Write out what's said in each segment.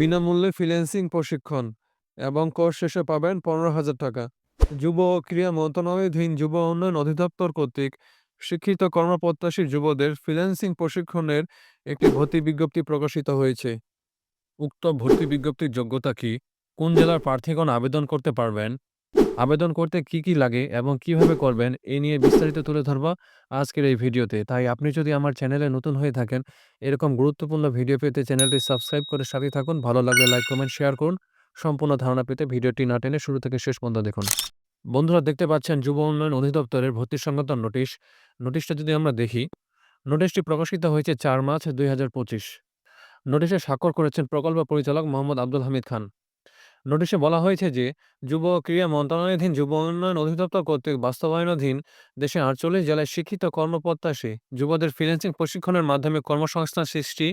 বিনামূল্যে ফ্রিল্যান্সিং প্রশিক্ষণ এবং কোর্স শেষে পাবেন পনেরো হাজার টাকা। যুব ও ক্রীড়া মন্ত্রণালয়ধীন যুব উন্নয়ন অধিদপ্তর কর্তৃক শিক্ষিত কর্মপ্রত্যাশী যুবদের ফ্রিল্যান্সিং প্রশিক্ষণের একটি ভর্তি বিজ্ঞপ্তি প্রকাশিত হয়েছে। উক্ত ভর্তি বিজ্ঞপ্তির যোগ্যতা কি? কোন জেলার প্রার্থীগণ আবেদন করতে পারবেন? আবেদন করতে কি কি লাগে এবং কীভাবে করবেন, এ নিয়ে বিস্তারিত তুলে ধরব আজকের এই ভিডিওতে। তাই আপনি যদি আমার চ্যানেলে নতুন হয়ে থাকেন, এরকম গুরুত্বপূর্ণ ভিডিও পেতে চ্যানেলটি সাবস্ক্রাইব করে সাথে থাকুন। ভালো লাগলে লাইক, কমেন্ট, শেয়ার করুন। সম্পূর্ণ ধারণা পেতে ভিডিওটি না টেনে শুরু থেকে শেষ পর্যন্ত দেখুন। বন্ধুরা, দেখতে পাচ্ছেন যুব উন্নয়ন অধিদপ্তরের ভর্তি সংক্রান্ত নোটিশ। নোটিশটা যদি আমরা দেখি, নোটিশটি প্রকাশিত হয়েছে চার মার্চ দুই হাজার পঁচিশ। নোটিশে স্বাক্ষর করেছেন প্রকল্প পরিচালক মোহাম্মদ আব্দুল হামিদ খান। নোটিশে বলা হয়েছে যে, যুব ক্রীড়া মন্ত্রণালয়াধীন, যুব উন্নয়ন অধিদপ্তর কর্তৃক বাস্তবায়নাধীন দেশে আটচল্লিশ জেলায় শিক্ষিত কর্মপ্রত্যাশী যুবদের ফ্রিল্যান্সিং প্রশিক্ষণের মাধ্যমে কর্মসংস্থান সৃষ্টি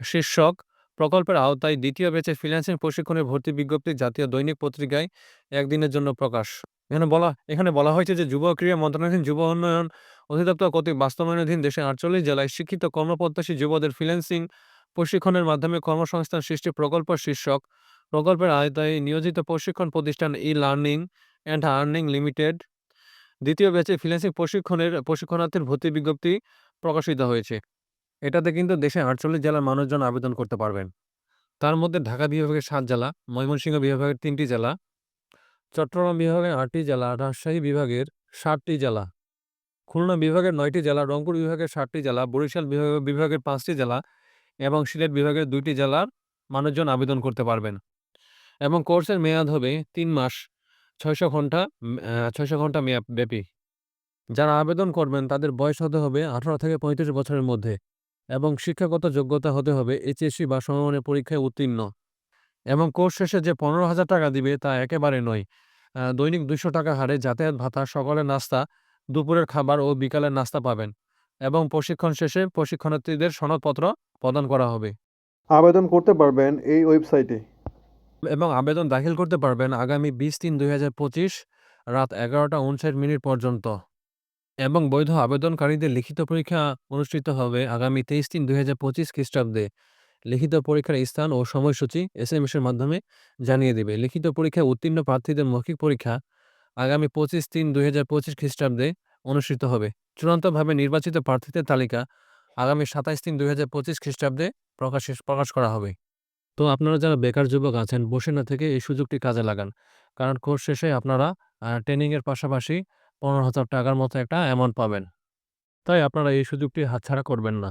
শীর্ষক প্রকল্পের আওতায় দ্বিতীয় ব্যাচে ফ্রিল্যান্সিং প্রশিক্ষণের ভর্তি বিজ্ঞপ্তি জাতীয় দৈনিক পত্রিকায় একদিনের জন্য প্রকাশ। এখানে বলা এখানে বলা হয়েছে যে, যুব ক্রীড়া মন্ত্রণালয়াধীন, যুব উন্নয়ন অধিদপ্তর কর্তৃক বাস্তবায়নাধীন দেশে আটচল্লিশ জেলায় শিক্ষিত কর্মপ্রত্যাশী যুবদের ফ্রিল্যান্সিং প্রশিক্ষণের মাধ্যমে কর্মসংস্থান সৃষ্টি প্রকল্প শীর্ষক প্রকল্পের আয়তায় নিয়োজিত প্রশিক্ষণ প্রতিষ্ঠান E learning and earning limited দ্বিতীয় ব্যাচে ফ্রিল্যান্সিং প্রশিক্ষণের, প্রশিক্ষণার্থীর ভর্তি বিজ্ঞপ্তি প্রকাশিত হয়েছে। এটাতে কিন্তু দেশে আটচল্লিশ জেলার মানুষজন আবেদন করতে পারবেন। তার মধ্যে ঢাকা বিভাগের সাত জেলা, ময়মনসিংহ বিভাগের তিনটি জেলা, চট্টগ্রাম বিভাগের আটটি জেলা, রাজশাহী বিভাগের সাতটি জেলা, খুলনা বিভাগের নয়টি জেলা, রংপুর বিভাগের সাতটি জেলা, বরিশাল বিভাগ, বিভাগের পাঁচটি জেলা এবং সিলেট বিভাগের দুইটি জেলার মানুষজন আবেদন করতে পারবেন। এবং কোর্সের মেয়াদ হবে তিন মাস। ছয়শো ঘণ্টা ছয়শো ঘণ্টা মেয়াদ ব্যাপী। যারা আবেদন করবেন, তাদের বয়স হতে হবে আঠারো থেকে পঁয়ত্রিশ বছরের মধ্যে এবং শিক্ষাগত যোগ্যতা হতে হবে এইচএসসি বা সমমানের পরীক্ষায় উত্তীর্ণ। এবং কোর্স শেষে যে পনেরো হাজার টাকা দিবে, তা একেবারে নয়। দৈনিক দুইশো টাকা হারে যাতায়াত ভাতা সকালের নাস্তা, দুপুরের খাবার ও বিকালের নাস্তা পাবেন এবং প্রশিক্ষণ শেষে প্রশিক্ষণার্থীদের সনদপত্র প্রদান করা হবে। আবেদন করতে পারবেন এই ওয়েবসাইটে। এবং আবেদন দাখিল করতে পারবেন আগামী বিশ তিন দুই হাজার পঁচিশ রাত এগারোটা উনষাট মিনিট পর্যন্ত। এবং বৈধ আবেদনকারীদের লিখিত পরীক্ষা অনুষ্ঠিত হবে আগামী তেইশ তিন দুই হাজার পঁচিশ খ্রিস্টাব্দে। লিখিত পরীক্ষার স্থান ও সময়সূচি এস এম এর মাধ্যমে জানিয়ে দেবে। লিখিত পরীক্ষায় উত্তীর্ণ প্রার্থীদের মৌখিক পরীক্ষা আগামী পঁচিশ তিন দুই হাজার পঁচিশ খ্রিস্টাব্দে অনুষ্ঠিত হবে। চূড়ান্তভাবে নির্বাচিত প্রার্থীদের তালিকা আগামী সাতাইশ তিন দুই হাজার পঁচিশ খ্রিস্টাব্দে প্রকাশ প্রকাশ করা হবে। তো আপনারা যারা বেকার যুবক আছেন, বসে না থেকে এই সুযোগটি কাজে লাগান। কারণ কোর্স শেষে আপনারা ট্রেনিংয়ের পাশাপাশি পনেরো হাজার টাকার মতো একটা অ্যামাউন্ট পাবেন। তাই আপনারা এই সুযোগটি হাতছাড়া করবেন না।